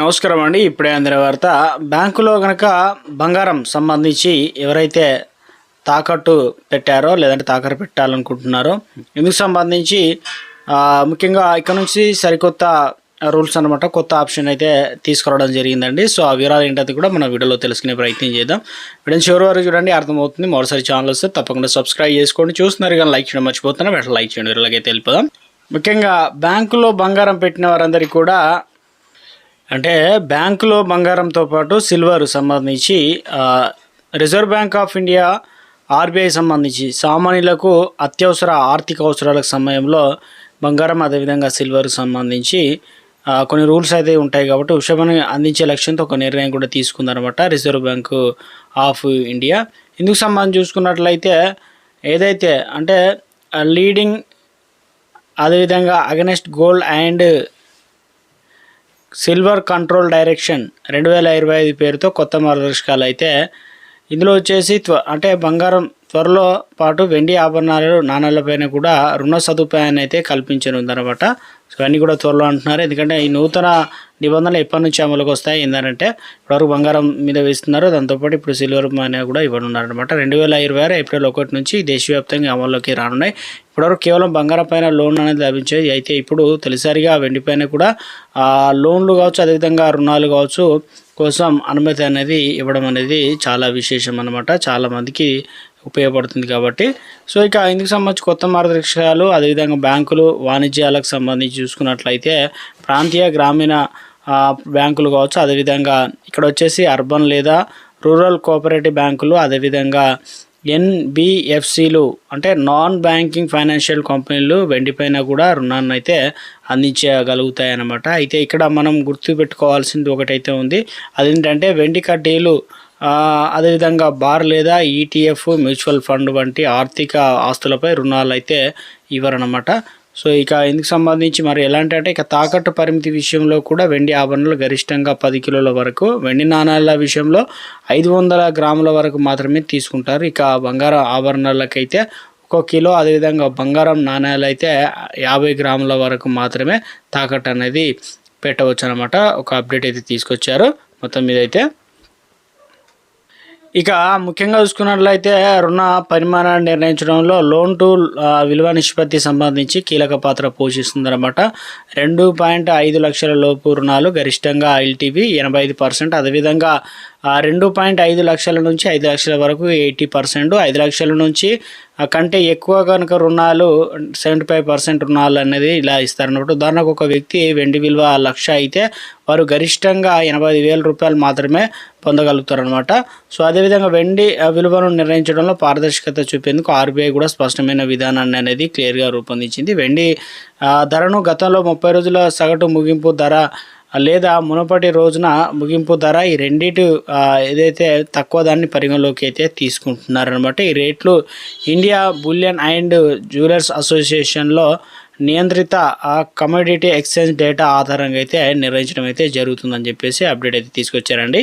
నమస్కారం అండి. ఇప్పుడే అందిన వార్త. బ్యాంకులో కనుక బంగారం సంబంధించి ఎవరైతే తాకట్టు పెట్టారో లేదంటే తాకట్టు పెట్టాలనుకుంటున్నారో ఇందుకు సంబంధించి ముఖ్యంగా ఇక్కడ నుంచి సరికొత్త రూల్స్ అనమాట కొత్త ఆప్షన్ అయితే తీసుకురావడం జరిగిందండి. సో ఆ వివరాలు ఏంటది కూడా మనం వీడియోలో తెలుసుకునే ప్రయత్నం చేద్దాం. వీడియో చివరి వరకు చూడండి అర్థమవుతుంది. మరోసారి ఛానల్ వస్తే తప్పకుండా సబ్స్క్రైబ్ చేసుకోండి. చూస్తున్నారు కానీ లైక్ చేయడం మర్చిపోతున్నా. వెంటనే లైక్ చేయండి. వీళ్ళకైతే వెళ్ళిపోదాం. ముఖ్యంగా బ్యాంకులో బంగారం పెట్టిన వారందరికీ కూడా అంటే బ్యాంకులో బంగారంతో పాటు సిల్వర్ సంబంధించి reserve bank of India RBI సంబంధించి సామాన్యులకు అత్యవసర ఆర్థిక అవసరాలకు సమయంలో బంగారం అదేవిధంగా సిల్వర్ సంబంధించి కొన్ని రూల్స్ అయితే ఉంటాయి కాబట్టి విషయాన్ని అందించే లక్ష్యంతో ఒక నిర్ణయం కూడా తీసుకుందనమాట రిజర్వ్ బ్యాంకు ఆఫ్ ఇండియా. ఇందుకు సంబంధించి చూసుకున్నట్లయితే ఏదైతే అంటే లీడింగ్ అదేవిధంగా against gold and silver control direction రెండు వేల ఇరవై ఐదు పేరుతో కొత్త మార్గదర్శకాలు అయితే. ఇందులో వచ్చేసి త్వ అంటే బంగారం త్వరలో పాటు వెండి ఆభరణాలు నాణాలపైన కూడా రుణ సదుపాయాన్ని అయితే కల్పించనుందనమాట సో అన్నీ కూడా త్వరలో అంటున్నారు. ఎందుకంటే ఈ నూతన నిబంధనలు ఎప్పటి నుంచి అమలుకి వస్తాయి? ఏంటంటే ఇప్పటివరకు బంగారం మీద వేస్తున్నారు. దాంతోపాటు ఇప్పుడు సిల్వర్ మనీ కూడా ఇవ్వనున్నారనమాట రెండు వేల ఇరవై ఆరు ఏప్రిల్ ఒకటి నుంచి దేశవ్యాప్తంగా అమల్లోకి రానున్నాయి. ఇప్పటివరకు కేవలం బంగారం పైన లోన్ అనేది లభించేది అయితే ఇప్పుడు తొలిసారిగా వెండి పైన కూడా ఆ, లోన్లు కావచ్చు అదేవిధంగా రుణాలు కావచ్చు కోసం అనుమతి అనేది ఇవ్వడం అనేది చాలా విశేషం అనమాట చాలా మందికి ఉపయోగపడుతుంది కాబట్టి. సో ఇక ఇందుకు సంబంధించి కొత్త మార్గదర్శకాలు అదేవిధంగా బ్యాంకులు వాణిజ్యాలకు సంబంధించి చూసుకున్నట్లయితే ప్రాంతీయ గ్రామీణ బ్యాంకులు కావచ్చు అదేవిధంగా ఇక్కడ వచ్చేసి అర్బన్ లేదా రూరల్ కోఆపరేటివ్ బ్యాంకులు అదేవిధంగా ఎన్బిఎఫ్సిలు అంటే నాన్ బ్యాంకింగ్ ఫైనాన్షియల్ కంపెనీలు వెండిపైన కూడా రుణాన్ని అయితే అందించగలుగుతాయి అన్నమాట అయితే ఇక్కడ మనం గుర్తుపెట్టుకోవాల్సింది ఒకటైతే ఉంది. అదేంటంటే వెండి కడ్డీలు అదేవిధంగా బార్ లేదా ఈటీఎఫ్ మ్యూచువల్ ఫండ్ వంటి ఆర్థిక ఆస్తులపై రుణాలు అయితే ఇవ్వరన్నమాట. సో ఇక ఇందుకు సంబంధించి మరి ఎలాంటి అంటే ఇక తాకట్టు పరిమితి విషయంలో కూడా వెండి ఆభరణాలు గరిష్టంగా పది కిలోల వరకు వెండి నాణాల విషయంలో ఐదు వందల గ్రాముల వరకు మాత్రమే తీసుకుంటారు. ఇక బంగారం ఆభరణాలకైతే ఒక కిలో అదేవిధంగా బంగారం నాణ్యాలు అయితే యాభై గ్రాముల వరకు మాత్రమే తాకట్టు అనేది పెట్టవచ్చు అనమాట ఒక అప్డేట్ అయితే తీసుకొచ్చారు. మొత్తం మీద అయితే ఇక ముఖ్యంగా చూసుకున్నట్లయితే రుణ పరిమాణాన్ని నిర్ణయించడంలో లోన్ టు విలువ నిష్పత్తి సంబంధించి కీలక పాత్ర పోషిస్తుందన్నమాట. రెండు పాయింట్ ఐదు లక్షల లోపు రుణాలు గరిష్టంగా ఎల్టీవీ ఎనభై ఐదు పర్సెంట్. అదేవిధంగా రెండు పాయింట్ ఐదు లక్షల నుంచి ఐదు లక్షల వరకు ఎయిటీ పర్సెంట్ ఐదు లక్షల నుంచి కంటే ఎక్కువ కనుక రుణాలు సెవెంటీ ఫైవ్ పర్సెంట్ రుణాలు అనేది ఇలా ఇస్తారన్నమాట. ఉదాహరణకు ఒక వ్యక్తి వెండి విలువ లక్ష అయితే వారు గరిష్టంగా ఎనభై వేల రూపాయలు మాత్రమే పొందగలుగుతారనమాట సో అదేవిధంగా వెండి విలువను నిర్ణయించడంలో పారదర్శకత చూపేందుకు ఆర్బీఐ కూడా స్పష్టమైన విధానాన్ని అనేది క్లియర్గా రూపొందించింది. వెండి ధరను గతంలో ముప్పై రోజుల సగటు ముగింపు ధర లేదా మునుపటి రోజున ముగింపు ధర ఈ రెండిటి ఏదైతే తక్కువ దాన్ని పరిగణలోకి అయితే తీసుకుంటున్నారనమాట ఈ రేట్లు ఇండియా బులియన్ అండ్ జ్యువెలర్స్ అసోసియేషన్లో నియంత్రిత కమోడిటీ ఎక్స్చేంజ్ డేటా ఆధారంగా అయితే నిర్వహించడం అయితే జరుగుతుందని చెప్పేసి అప్డేట్ అయితే తీసుకొచ్చారండి.